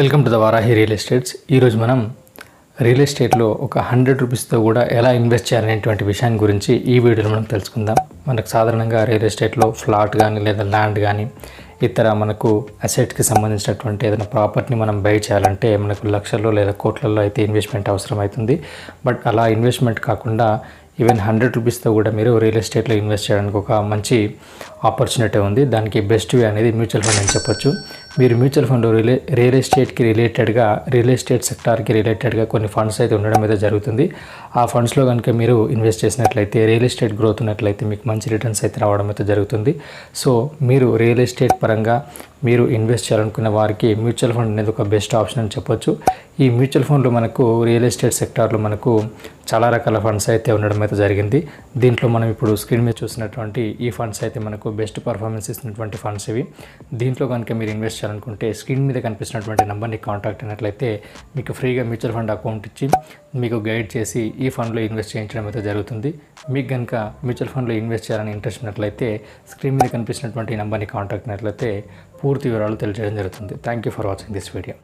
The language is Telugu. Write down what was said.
Welcome to the Varahi real estates. ఈరోజు మనం రియల్ ఎస్టేట్లో ఒక హండ్రెడ్ రూపీస్తో కూడా ఎలా ఇన్వెస్ట్ చేయాలనేటువంటి విషయాన్ని గురించి ఈ వీడియోలో మనం తెలుసుకుందాం. మనకు సాధారణంగా రియల్ ఎస్టేట్లో ఫ్లాట్ కానీ లేదా ల్యాండ్ కానీ ఇతర మనకు అసెట్కి సంబంధించినటువంటి ఏదైనా ప్రాపర్టీని మనం బై చేయాలంటే మనకు లక్షల్లో లేదా కోట్లలో అయితే ఇన్వెస్ట్మెంట్ అవసరం అవుతుంది బట్ అలా ఇన్వెస్ట్మెంట్ కాకుండా ఈవెన్ హండ్రెడ్ రూపీస్తో కూడా మీరు రియల్ ఎస్టేట్లో ఇన్వెస్ట్ చేయడానికి ఒక మంచి ఆపర్చునిటీ ఉంది. దానికి బెస్ట్ వే అనేది మ్యూచువల్ ఫండ్ అని చెప్పొచ్చు. మీరు మ్యూచువల్ ఫండ్ రిలే రియల్ ఎస్టేట్కి రిలేటెడ్గా రియల్ ఎస్టేట్ సెక్టార్కి రిలేటెడ్గా కొన్ని ఫండ్స్ అయితే ఉండడం అయితే జరుగుతుంది. ఆ ఫండ్స్లో కనుక మీరు ఇన్వెస్ట్ చేసినట్లయితే రియల్ ఎస్టేట్ గ్రోత్ ఉన్నట్లయితే మీకు మంచి రిటర్న్స్ అయితే రావడం అయితే జరుగుతుంది. సో మీరు రియల్ ఎస్టేట్ పరంగా మీరు ఇన్వెస్ట్ చేయాలనుకునే వారికి మ్యూచువల్ ఫండ్ అనేది ఒక బెస్ట్ ఆప్షన్ అని చెప్పొచ్చు. ఈ మ్యూచువల్ ఫండ్లో మనకు రియల్ ఎస్టేట్ సెక్టార్లో మనకు చాలా రకాల ఫండ్స్ అయితే ఉండడం అయితే జరిగింది. దీంట్లో మనం ఇప్పుడు స్క్రీన్ మీద చూసినటువంటి ఈ ఫండ్స్ అయితే మనకు బెస్ట్ పర్ఫార్మెన్స్ ఇస్తున్నటువంటి ఫండ్స్ ఇవి. దీంట్లో కనుక మీరు ఇన్వెస్ట్ చేయించాలనుకుంటే స్క్రీన్ మీద కనిపిస్తున్నటువంటి నెంబర్ని కాంటాక్ట్ అయినట్లయితే మీకు ఫ్రీగా మ్యూచువల్ ఫండ్ అకౌంట్ ఇచ్చి మీకు గైడ్ చేసి ఈ ఫండ్లో ఇన్వెస్ట్ చేయించడం అయితే జరుగుతుంది. మీకు కనుక మ్యూచువల్ ఫండ్లో ఇన్వెస్ట్ చేయాలని ఇంట్రెస్ట్ ఉన్నట్లయితే స్క్రీన్ మీద కనిపిస్తున్నటువంటి నెంబర్ని కాంటాక్ట్ అయినట్లయితే పూర్తి వివరాలు తెలియజేయడం జరుగుతుంది. Thank you for watching this video